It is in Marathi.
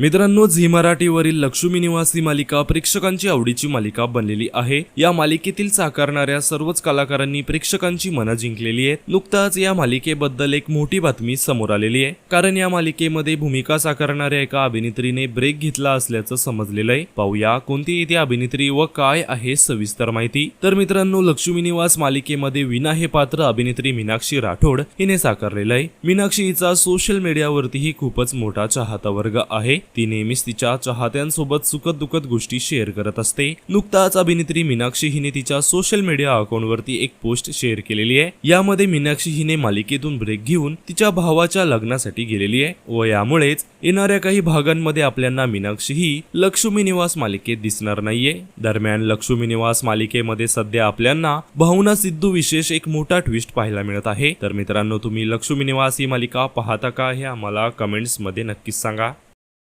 मित्रांनो झी मराठीवरील लक्ष्मी निवासी ही मालिका प्रेक्षकांची आवडीची मालिका बनलेली आहे. या मालिकेतील साकारणाऱ्या सर्वच कलाकारांनी प्रेक्षकांची मनं जिंकलेली आहेत. नुकताच या मालिकेबद्दल एक मोठी बातमी समोर आलेली आहे. कारण या मालिकेमध्ये भूमिका साकारणाऱ्या एका अभिनेत्रीने ब्रेक घेतला असल्याचं समजलेलं आहे. पाहूया कोणती आहे ती अभिनेत्री व काय आहे सविस्तर माहिती? तर मित्रांनो लक्ष्मी निवास मालिकेमध्ये विना हे पात्र अभिनेत्री मीनाक्षी राठोड हिने साकारलेलं आहे. मीनाक्षी हिचा सोशल मीडियावरतीही खूपच मोठा चाहता वर्ग आहे. ती नेहमीच तिच्या चाहत्यांसोबत सुखद दुखद गोष्टी शेअर करत असते. नुकताच अभिनेत्री मीनाक्षी हिने तिच्या सोशल मीडिया अकाउंटवरती एक पोस्ट शेअर केलेली आहे. यामध्ये मीनाक्षी हिने मालिकेतून ब्रेक घेऊन तिच्या भावाच्या लग्नासाठी गेलेली आहे व यामुळेच येणाऱ्या काही भागांमध्ये आपल्याला मीनाक्षी ही लक्ष्मी निवास मालिकेत दिसणार नाहीये. दरम्यान लक्ष्मी निवास मालिकेमध्ये सध्या आपल्याला भावना सिद्धू विशेष एक मोठा ट्विस्ट पाहायला मिळत आहे. तर मित्रांनो तुम्ही लक्ष्मी निवास ही मालिका पाहता का हे आम्हाला कमेंट्समध्ये नक्कीच सांगा.